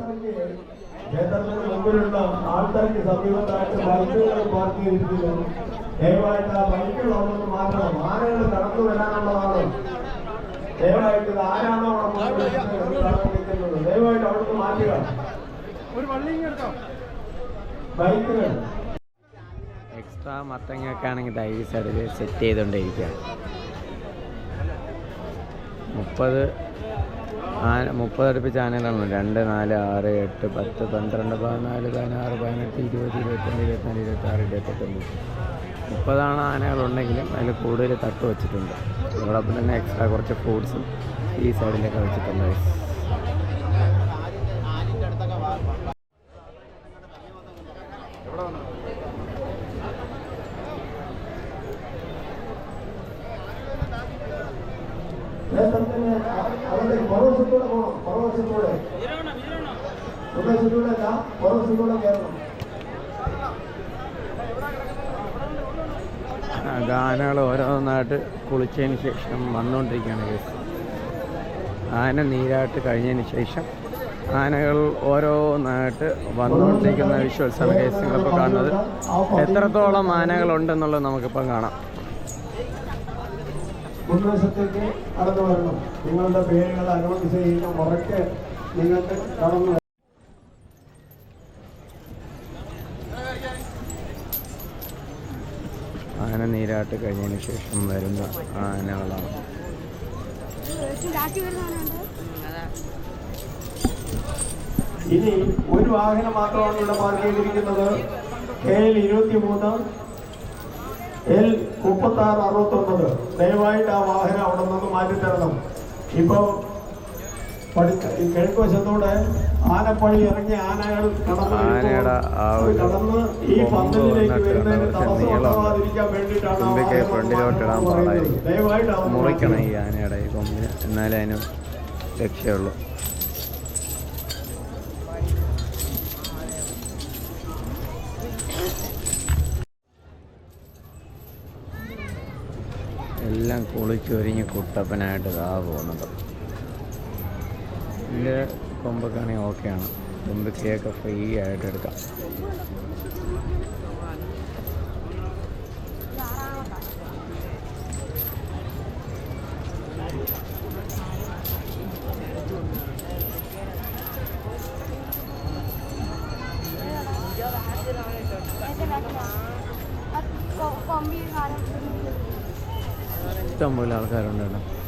ക്ഷേത്രത്തിന് മുമ്പിലുള്ള ആൾക്കാർക്ക് സമീപത്തായിട്ട് ബൈക്കുകൾ പാർക്ക് ചെയ്തിരിക്കുന്നു. ദയവായിട്ട് ആ ബൈക്കുകളൊന്നും മാറ്റണം. ആനകൾ കടന്നു വരാനുള്ളതാണ്. ദയവായിട്ട് ഇത് ആരാണോ അവിടെ നിൽക്കുന്നത് ദയവായിട്ട് അവിടുന്ന് മാറ്റുക. ബൈക്കുകൾ. എക്സ്ട്രാ മത്തങ്ങയൊക്കെ ആണെങ്കിൽ ദാ ഈ സൈഡിൽ സെറ്റ് ചെയ്തുകൊണ്ടിരിക്കുകയാണ് മുപ്പത് ആന മുപ്പത് അടുപ്പിച്ച് ആനകളാണ് രണ്ട് നാല് ആറ് എട്ട് പത്ത് പന്ത്രണ്ട് പതിനാല് പതിനാറ് പതിനെട്ട് ഇരുപത് ഇരുപത്തിരണ്ട് ഇരുപത്തിനാല് ഇരുപത്താറ് ഇരുപത്തെട്ട് മുപ്പതാണ് ആനകളുണ്ടെങ്കിലും അതിൽ കൂടുതൽ തട്ട് വെച്ചിട്ടുണ്ട്. അതോടൊപ്പം തന്നെ എക്സ്ട്രാ കുറച്ച് ഫ്രൂട്ട്സും ഈ സൈഡിലൊക്കെ വെച്ചിട്ടുണ്ട്. ക്ഷേത്രത്തിന് അവരുടെ പുറവശത്തൂടെ പോകണം പുറവശത്തൂടെ പ്രദേശത്തോടെ അല്ല പുറവശത്തൂടെ കയറണം ഗാനകൾ ഓരോന്നായിട്ട് കുളിച്ചതിന് ശേഷം വന്നുകൊണ്ടിരിക്കുകയാണ് കേസ്. ആന നീരാട്ട് കഴിഞ്ഞതിന് ശേഷം ആനകൾ ഓരോന്നായിട്ട് വന്നുകൊണ്ടിരിക്കുന്ന വിഷ്വൽസാണ് കേസ് നിങ്ങളിപ്പോൾ കാണുന്നത്. എത്രത്തോളം ആനകളുണ്ടെന്നുള്ളത് നമുക്കിപ്പം കാണാം. മുൻവശത്തേക്ക് കടന്നു വരണം. നിങ്ങളുടെ പേരുകൾ അനൗൺസ് ചെയ്യുന്ന മുറയ്ക്ക് നിങ്ങൾക്ക് കടന്നു ആന നീരാട്ട് കഴിഞ്ഞതിന് ശേഷം വരുന്ന ആനകളാണ്. ഇനി ഒരു വാഹനം മാത്രമാണ് ഇവിടെ പാർക്ക് ചെയ്തിരിക്കുന്നത്. കെ എൽ ഇരുപത്തി മൂന്ന് എൽ മുപ്പത്തി ആറ് അറുപത്തി ഒമ്പത് ദയവായിട്ട് ആ വാഹനം അവിടെ നിന്ന് മാറ്റിത്തരണം. ഇപ്പോൾ ഈ കിഴക്കുവശത്തൂടെ ആനപ്പഴി ഇറങ്ങിയ ആനകൾ കടന്നു ഈ പന്തലിലേക്ക് വരുന്നതിന് കുറച്ച് തടസ്സം ഉണ്ടാവാതിരിക്കാൻ വേണ്ടിയിട്ടാണ്. ദയവായിട്ട് മുറിക്കണം ഈ ആനയുടെ കൊമ്പിന് എന്നാലേ അതിന് രക്ഷയുള്ളൂ. എല്ലാം കുളിച്ചൊരിഞ്ഞ് കുട്ടപ്പനായിട്ട് ഇതാ പോകുന്നത് ഇതിന്റെ കൊമ്പൊക്കെ ആണെങ്കിൽ ഓക്കെയാണ് തുമ്പിക്കയൊക്കെ ഫ്രീ ആയിട്ട് എടുക്കാം. കൊമ്പി ഇഷ്ടംപോലെ ആൾക്കാരുണ്ട് കേട്ടോ.